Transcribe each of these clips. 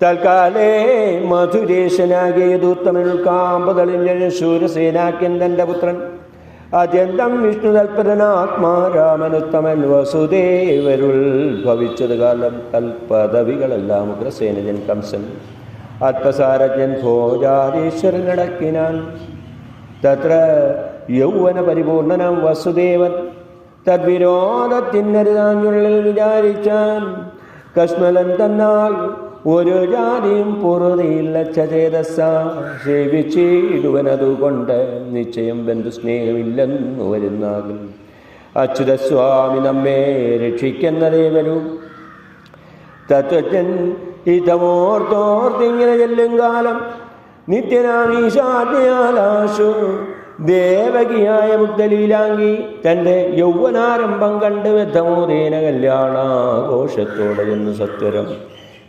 തൽക്കാലേ മധുരേശനാകിയതുത്തമനുൾ കാമ്പതളിഞ്ഞ ശൂരസേനാക്യൻ തന്റെ പുത്രൻ അത്യന്തം വിഷ്ണു തൽപരനാത്മാ രാമനുത്തമൻ വസുദേവരുൾ ഭവിച്ചത് കാലം തൽപദവികളെല്ലാം ഉഗ്രസേനജൻ കംസൻ അല്പസാരജ്ഞൻ ഭോജാതീശ്വരനടക്കിനാൻ തത്ര യൗവന പരിപൂർണനം വസുദേവൻ തദ്വിരോധത്തിനരുതാഞ്ഞുള്ളിൽ വിചാരിച്ചാൻ കശ്മലൻ തന്നാൽ ഒരു ജാതിയും പൊറുതിയില്ല ചേതസ സേവിച്ചിടുവനതുകൊണ്ട് നിശ്ചയം ബന്ധു സ്നേഹമില്ലെന്നു വരുന്നാകും. അച്യുതസ്വാമി നമ്മെ രക്ഷിക്കുന്നതേ വരൂ തത്വജ്ഞൻ ഇതമോർത്തോർത്തിങ്ങനെ ചെല്ലും കാലം. നിത്യനാമീശാജ്ഞയാലാശു ദേവകിയായ മുക്തലീലാങ്കി തന്റെ യൗവനാരംഭം കണ്ട് വ്യദ്ധമോദേന കല്യാണാഘോഷത്തോടെ ചെന്ന് സത്വരം.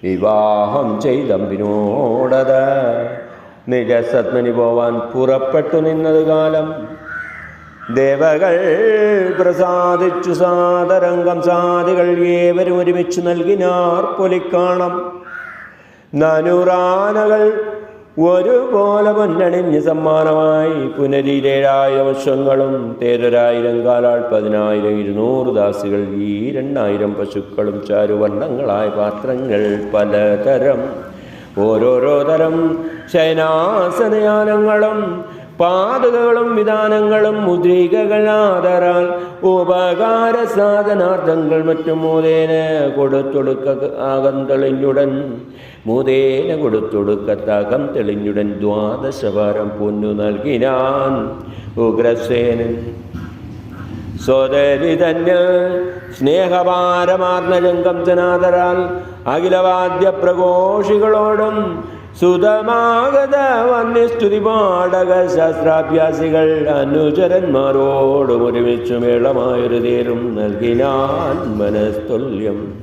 വിവാഹം ചെയ്തമ്പിനോടത്. നിജസത്മനി പോവാൻ പുറപ്പെട്ടു നിന്നത് കാലം. ദേവകൾ പ്രസാദിച്ചു സാദരംഗം സാദികൾ ഏവരും ഒരുമിച്ച് നൽകിനാർ പൊലിക്കാണം. നാനൂറാനകൾ ഒരുപോലെ പൊന്നണിഞ്ഞ് സമ്മാനമായി പുനരീരേഴായിരം വർഷങ്ങളും തേരൊരായിരം കാലാൾ പതിനായിരം ഇരുന്നൂറ് ദാസികൾ ഈ രണ്ടായിരം പശുക്കളും ചാരുവർണങ്ങളായ പാത്രങ്ങൾ പലതരം. ഓരോരോ തരം ശയനാസനയാനങ്ങളും പാതകളും വിധാനങ്ങളും മുദ്രികകൾ മുദ്രികകളാതരാൽ ഉപകാര സാധനാർത്ഥങ്ങൾ മറ്റും മൂതേന കൊടുത്തൊടുക്ക ആകം തെളിഞ്ഞുടൻ. മൂതേന കൊടുത്തൊടുക്കത്തകം തെളിഞ്ഞുടൻ ദ്വാദശവാരം പൊന്നു നൽകിനാൻ. ഉഗ്രസേനൻ സോദരി തന്നെ സ്നേഹപാരമാർന്ന ജംഗം ജനാദരാൽ അഖിലവാദ്യ പ്രഘോഷികളോടും സുതമാഗത വന്യസ്തുതി പാടക ശാസ്ത്രാഭ്യാസികൾ അനുചരന്മാരോടും ഒരുമിച്ചു മേളമായൊരു തേരും നൽകിനാൻ മനസ്തുല്യം.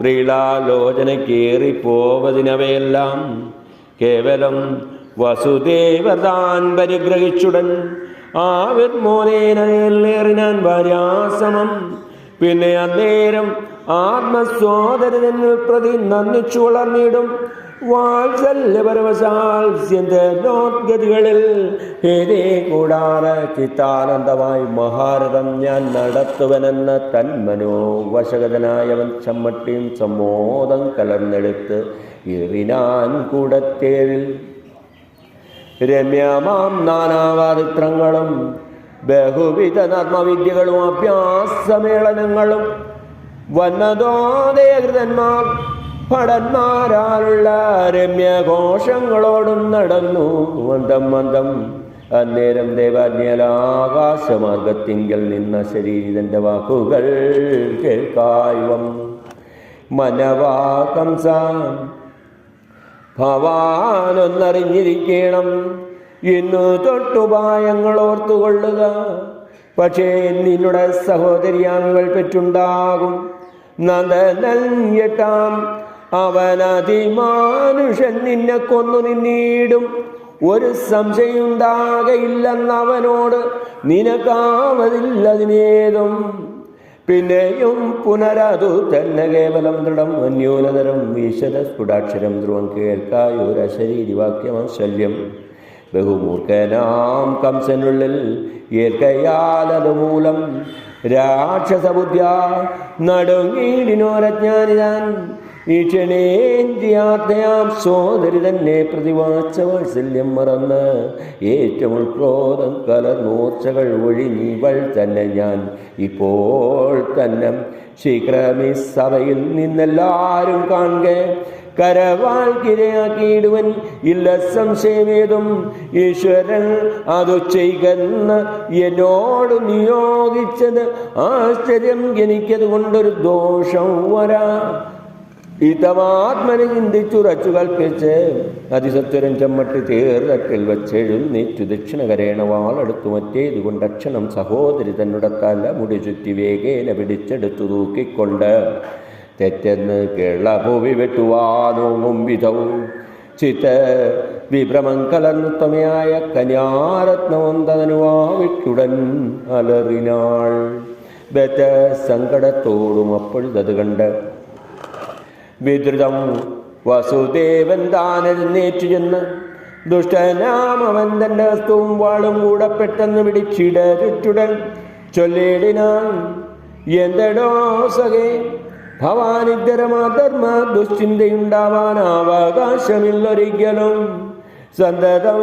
പ്രീളാലോചനക്കേറിപ്പോവതിനവയെല്ലാം കേവലം വസുദേവതാൻ പരിഗ്രഹിച്ചുടൻ ആവിർമോനേനേറിനാൻ ഭാര്യാസമം പിന്നെ അന്നേരം ആത്മസ്വാതരനിൽ പ്രതി നന്ദിച്ചു വളർന്നിടും വാത്സല്യപരവശാൽസ്യന്തോദ്ഗതികളിൽ ഏതേ കൂടാതെ ചിത്താനന്ദമായി മഹാരഥം ഞാൻ നടത്തുവനെന്ന തന്മനോ വശഗതനായവൻ ചമ്മട്ടിയും സമ്മോദം കലർന്നെടുത്ത് എറിനാൻ കൂടത്തേരിൽ. രമ്യമാം നാനാവാദിത്രങ്ങളും ബഹുവിധ നർമ്മവിദ്യകളും അഭ്യാസമേളനങ്ങളും വന്നതോദയകൃതന്മാർ ഭടന്മാരാലുള്ള രമ്യഘോഷങ്ങളോടും നടന്നു. മന്ദം മന്ദം. അന്നേരം ദേവാജ്ഞലാകാശമാർഗത്തിങ്കൽ നിന്ന ശരീരത്തിന്റെ വാക്കുകൾ കേൾക്കായി വന്നു മനവാകംസാൻ ഭവാനൊന്നറിഞ്ഞിരിക്കണം. ഇന്നു തൊട്ടുപായങ്ങൾ ഓർത്തുകൊള്ളുക. പക്ഷേ നിന്നുടെ സഹോദരിയാങ്ങൾ പെറ്റുണ്ടാകും. നന്ദനൽഞ്ഞെട്ടാം അവനതിമാനുഷൻ നിന്നെ കൊന്നു നിന്നീടും ഒരു സംശയമുണ്ടാകയില്ലെന്ന് അവനോട് നിനക്കാവതില്ലതിനേതും. പിന്നെയും പുനരതു തന്നെ കേവലം ദൃഢം അന്യൂനതരം ഈശ്വര സ്ഫുടാക്ഷരം ധ്രുവം കേൾക്കായൊരശരീരി വാക്യമം ശല്യം. ബഹുമൂർഖനാം കംസനുള്ളിൽ ഏർക്കയാലതുമൂലം രാക്ഷസബുദ്ധ്യ നടുങ്ങീടിനോരജ്ഞാനിതാൻ. ഈക്ഷണേന്ദ്രിയാത്മയാം സോദരി തന്നെ പ്രതിവാച്ച വാത്സല്യം മറന്ന് ഏറ്റവും ക്രോധം കലർന്നൂർച്ചകൾ ഒഴിഞ്ഞിവൾ തന്നെ ഞാൻ. ഇപ്പോൾ തന്നെ ശീഘ്രമീ സഭയിൽ നിന്നെല്ലാവരും കാണുക. കരവാൾക്കിരയാക്കിയിടുവൻ ഇല്ല സംശയമേതും. ഈശ്വരൻ അതു ചെയ്യുന്ന എന്നോട് നിയോഗിച്ചത് ആശ്ചര്യം എനിക്കത് കൊണ്ടൊരു ദോഷം വരാ. ഇതമാത്മനെ ചിന്തിച്ചുറച്ചു കൽപ്പിച്ച് അതിസത്വരം ചമ്മട്ടി തീർത്തട്ടിൽ വച്ചെഴുന്നേറ്റു ദക്ഷിണകരേണ വാളെടുത്തു മറ്റേതുകൊണ്ട് അക്ഷണം സഹോദരി തന്നുടെ തല മുടി ചുറ്റി വേഗേന പിടിച്ചെടുത്തു തൂക്കിക്കൊണ്ട്. തെറ്റെന്ന് കേളഭൂവി വെട്ടുവാനോങ്ങും വിധവും. ചിത്ത വിഭ്രമം കലർന്നുത്തമയായ കന്യാരത്നവന്തനുവാവിട്ടുടൻ അലറിനാൾ. ബത്ത സങ്കടത്തോടും അപ്പോഴത് കണ്ട് വിദ്രുതം വസുദേവൻ താനെഴുന്നേറ്റു ചെന്ന് ദുഷ്ടനാമവൻ തന്റെ വസ്തുവും വാളും കൂടെ പെട്ടെന്ന് പിടിച്ചിട ചൊല്ലിടിനാൻ എന്തടോ സഖേ? ഭവാനിദ്ധരമാധർമ്മ ദുശ്ചിന്തയുണ്ടാവാൻ അവകാശമില്ലൊരിക്കലും സന്തതം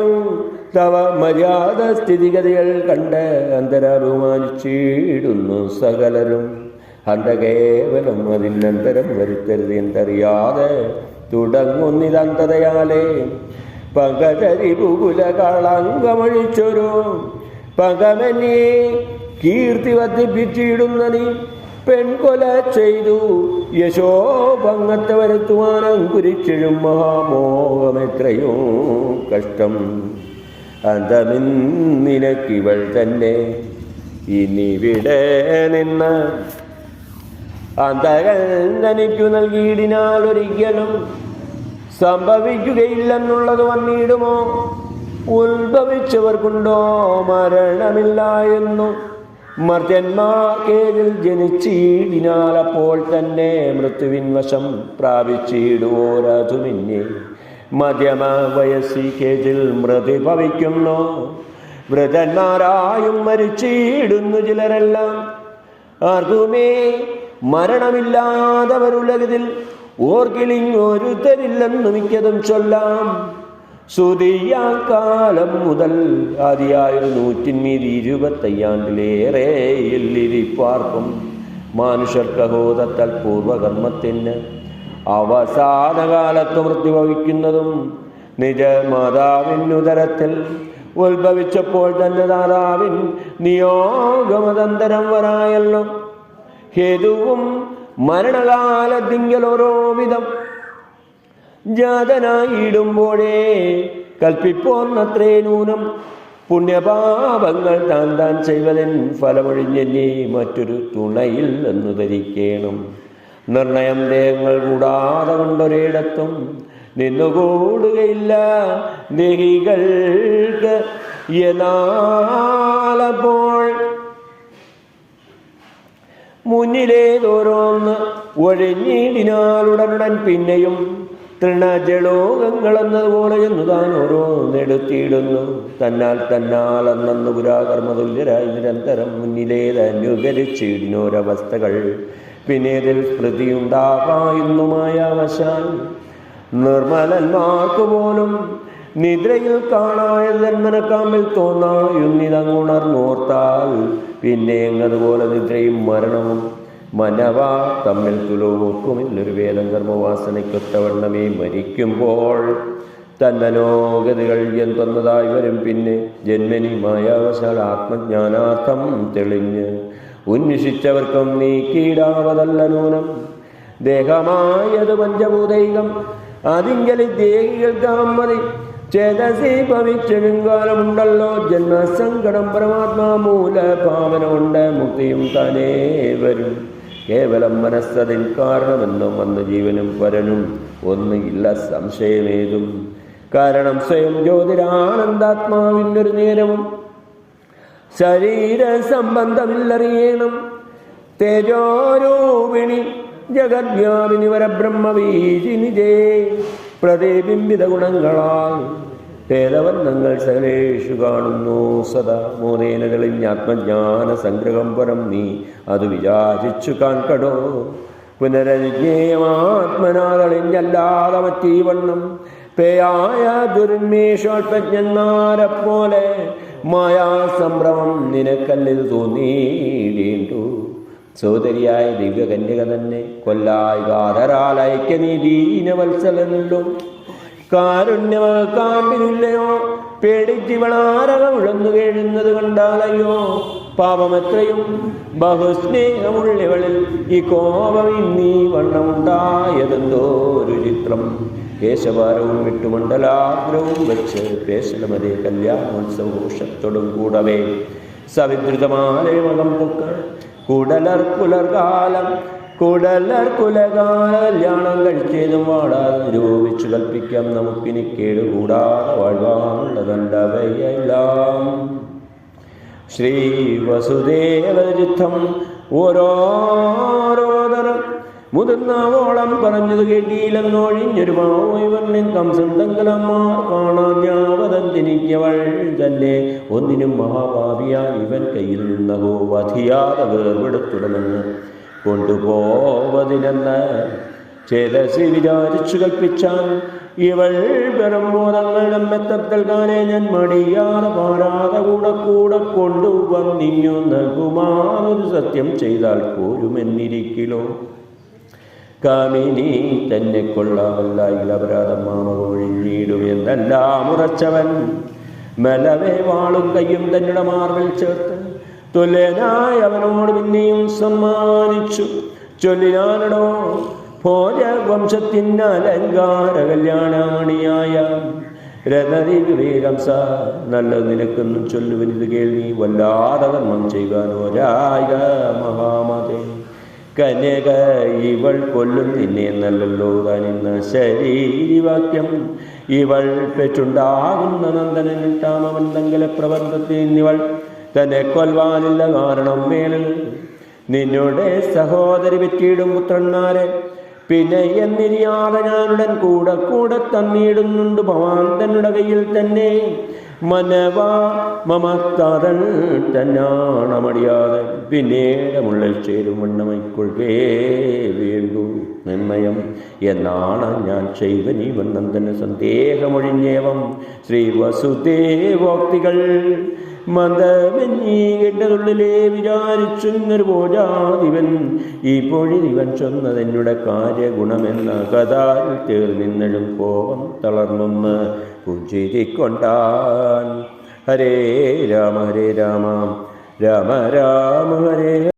തവ മര്യാദ സ്ഥിതിഗതികൾ കണ്ട് അന്തരാഭിമാനിച്ചിടുന്നു സകലരും. അന്ത കേവലം അതിനന്തരം വരുത്തരുത് എന്തറിയാതെ തുടങ്ങുന്നിതന്തതയാലേ. പകചരിപുകുല കളങ്കമഴിച്ചൊരു പകമനെ കീർത്തി വർദ്ധിപ്പിച്ചിടുന്ന നീ പെൺകൊല ചെയ്തു. യശോഭംഗത്തെ വരുത്തുവാൻ അങ്കുരിച്ചിഴും മഹാമോഹമെത്രയോ കഷ്ടം. അതമിന്നിനക്കിവൾ തന്നെ. ഇനിവിടെ നിന്ന് അന്തകനിക്കു നൽകിയിടിനാൽ ഒരിക്കലും സംഭവിക്കുകയില്ലെന്നുള്ളത് വന്നിടുമോ? ഉത്ഭവിച്ചവർക്കുണ്ടോ മരണമില്ല എന്നു? മർത്യന്മാർക്കേതിൽ ജനിച്ചിടിനാൽ അപ്പോൾ തന്നെ മൃത്യുവിൻ വശം പ്രാപിച്ചിടുവോരതുമിന്നെ മധ്യമ വയസ്സി കേജിൽ മൃതി ഭവിക്കുന്നു. വൃതന്മാരായും മരിച്ചിടുന്നു ചിലരെല്ലാം. ആർക്കുമേ മരണമില്ലാതവരുലകതിൽ ഓർക്കിളിങ്ങൊരുത്തരില്ലെന്ന് മിക്കതും ചൊല്ലാം. സുതിയാക്കാലം മുതൽ ആദിയായൊരു നൂറ്റിന്മീതി ഇരുപത്തയ്യാണ്ടിലേറെ എല്ലിരിപ്പാർക്കും മാനുഷർക്കഹോതത്താൽ പൂർവകർമ്മത്തിന് അവസാനകാലത്ത് മൃത്യു ഭവിക്കുന്നതും നിജ മാതാവിനുദരത്തിൽ ഉത്ഭവിച്ചപ്പോൾ തന്നെ ദാതാവിൻ നിയോഗമതന്തരം വരായല്ലോ. ഹേതുവും മരണകാലത്തിങ്കൽ ഓരോ വിധം ജാതനായിടുമ്പോഴേ കൽപ്പിപ്പോന്നത്രേ നൂനം. പുണ്യപാപങ്ങൾ താൻ താൻ ചെയ്വതൻ ഫലമൊഴിഞ്ഞല്ലേ മറ്റൊരു തുണയിൽ എന്ന് ധരിക്കണം. നിർണയം ദേഹങ്ങൾ കൂടാതെ കൊണ്ടൊരിടത്തും നിന്നുകൂടുകയില്ല. ദേഹികൾക്ക് എന്നാലപ്പോൾ മുന്നിലേതോരോന്ന് ഒഴിഞ്ഞിടിനാലുടനുടൻ പിന്നെയും തൃണജലോകങ്ങളെന്നതുപോലെ എന്ന് താൻ ഓരോന്നെടുത്തിയിടുന്നു. തന്നാൽ തന്നാൽ അന്നു പുരാകർമ്മതുല്യരായി നിരന്തരം മുന്നിലേത് അനുകരിച്ചിടിനോരവസ്ഥകൾ പിന്നേതിൽ സ്മൃതിയുണ്ടാകായുന്നുമായ വശാൽ നിർമ്മലന്മാർക്ക് പോലും നിദ്രയിൽ കാണായ ജന്മനക്കാമ്പിൽ തോന്നായുന്നിതങ്ങുണർന്നോർത്താൽ പിന്നെ അതുപോലെ നിദ്രയും മരണവും? മനവ തമ്മിൽ തുലോക്കുമില്ലൊരു വേദം കർമ്മവാസനയ്ക്കൊത്തവണ്ണമേ മരിക്കുമ്പോൾ തന്നനോഗതികൾ എന്തൊന്നതായി വരും പിന്നെ ജന്മനി മായാവശാൽ ആത്മജ്ഞാനാർത്ഥം തെളിഞ്ഞ് ഉന്വേഷിച്ചവർക്കും നീക്കിയിടാവതല്ല നൂനം. ദേഹമായത് പഞ്ചഭൂതൈകം. അതിങ്കലി ദേഹികൾക്കാം ചേതസി ഭവിച്ചെഴുങ്കാലമുണ്ടല്ലോ ജന്മസങ്കടം പരമാത്മാ മൂല പാവന കൊണ്ട് മുക്തിയും താനേ വരും. കേവലം മനസ്സതിൻ കാരണമെന്നും വന്ന് ജീവനും പരനും ഒന്നുമില്ല സംശയമേതും. കാരണം സ്വയം ജ്യോതിരാനന്ദാത്മാവിനൊരു നേരവും ശരീര സംബന്ധമില്ലറിയണം തേജോരൂപിണി ജഗദ്വ്യാപിനി വരബ്രഹ്മവീജിനിജേ പ്രതിബിംബിത ഗുണങ്ങളാൽ ഭേദവർണങ്ങൾ സകലേഷു കാണുന്നു. സദാ മോദേന തെളിഞ്ഞ ആത്മജ്ഞാന സംഗ്രഹം പുരം നീ അത് വിചാരിച്ചു കാൺകടോ. പുനരജ്ഞേയമാത്മനാകളിഞ്ഞല്ലാതെ മറ്റീ വണ്ണം പേയായ പോലെ മായാസംഭ്രമം നിനക്കല്ലിൽ തോന്നിയിടേണ്ടു സോദരിയായ ദിവ്യകന്യക തന്നെ കൊല്ലായി ഗാധരാൽ ഐക്യനീ ദീനവത്സലനുള്ളൂ കാരുണ്യമകാമ്പിനില്ലയോ പേടിച്ചിവളാരക ഉഴന്നു കേഴുന്നത് കണ്ടാലയോ പാപമെത്രയും ബഹുസ്നേഹമുള്ളവളിൽ ഈ കോപം ഇന്നീ വണ്ണമുണ്ടായതെന്തോ ഒരു ചിത്രം. കേശവാരവും വിട്ടുമണ്ഡലാഗ്രവും വെച്ച് പേശലമതേ കല്യാണോത്സവഘോഷത്തോടും കൂടവേ. സവിദ്രുതമായ മകം പൊക്കൾ കുടലർ കുലർകാലം കുടലർ കുലകാലം കഴിച്ചതും വാടാതെ നിരൂപിച്ചു കൽപ്പിക്കാം. നമുക്കിനി കേടുകൂടാതെ വാഴ്വാനുള്ളതണ്ടവയെല്ലാം. ശ്രീ വസുദേവചിത്തം ഓരോരോതരം മുതിർന്നാവോളം പറഞ്ഞത് കേട്ടിയില്ലെന്നൊഴിഞ്ഞൊരു മാവോ ഇവർ കംസൻ തങ്കലമ്മാർ കാണാൻ ഞാവതന്തിനിക്കവൾ തന്നെ. ഒന്നിനും മഹാഭാവിയായി ഇവൻ കയ്യിൽ നിന്നഹോ വധിയാതെ വേർപെടുത്തുടമെന്ന് കൊണ്ടുപോവതിനെന്ന് ചേതസി വിചാരിച്ചു കൽപ്പിച്ചാൽ ഇവൾ വെറും ബോധങ്ങളുടെ മെത്തൽക്കാനെ ഞാൻ മടിയാതെ പാടാതെ കൂടെ കൂടെ കൊണ്ടുവന്നിങ്ങു ഒരു സത്യം ചെയ്താൽ പോരുമെന്നിരിക്കിലോ? കാമിനി തന്നെ കൊള്ളാമല്ല ഇലപരാധം മാമ ഒഴിഞ്ഞിടും എന്നെല്ലാം ഉറച്ചവൻ മലവേ വാളും കയ്യും തന്നുടെ മാർവിൽ ചേർത്ത് തുല്യനായി അവനോട് പിന്നെയും സമ്മാനിച്ചു. ചൊല്ലിനാനടോ പോല വംശത്തിന്റെ അലങ്കാര കല്യാണമണിയായ രഥതി വിവേകംസ നല്ലത് നിനക്കൊന്നും ചൊല്ലുവനിത് കേൾവി വല്ലാതെ കർമ്മം ചെയ്യുവാൻ മഹാമതേ കന്യക ഇവൾ കൊല്ലും നിന്നെ നല്ലല്ലോ താനിന്ന് ശരീരിവാക്യം. ഇവൾ പെറ്റുണ്ടാകുന്ന നന്ദനൻ താമവൻ തങ്കല ഇവൾ തന്നെ കൊൽവാനില്ല കാരണം മേലിൽ. നിന്നോടെ സഹോദരി പറ്റിയിടും പുത്രന്മാരെ. പിന്നെ എന്നിരിയാതെ ഞാനുടൻ കൂടെ കൂടെ തന്നിടുന്നുണ്ട് ഭവാൻ തന്നുടെ കയ്യിൽ തന്നെ. മനവാ മമത്താതൻ തന്നാണമടിയാതെ പിന്നീട് മുള്ളിൽ ചേരും വണ്ണമൈക്കൊള്ളേ വേണ്ടു നിർണയം എന്നാണ് ഞാൻ ചെയ്വനീ വന്നന്തന് സന്ദേഹമൊഴിഞ്ഞേവം. ശ്രീ വസുദേവോക്തികൾ മന്ദമെന്നീകേണ്ടതുള്ളിലെ വിചാരിച്ചൊന്നൊരു പോരാതിവൻ ഈ പൊഴിതിവൻ ചൊന്നതെന്നുടെ കാര്യഗുണമെന്ന കഥാൽ തീർന്നിന്നഴും കോപം തളർന്നൊന്ന് പുഞ്ചിരിക്കൊണ്ടാൻ ഹരേ രാമ ഹരേ രാമ. രാമ രാമ ഹരേ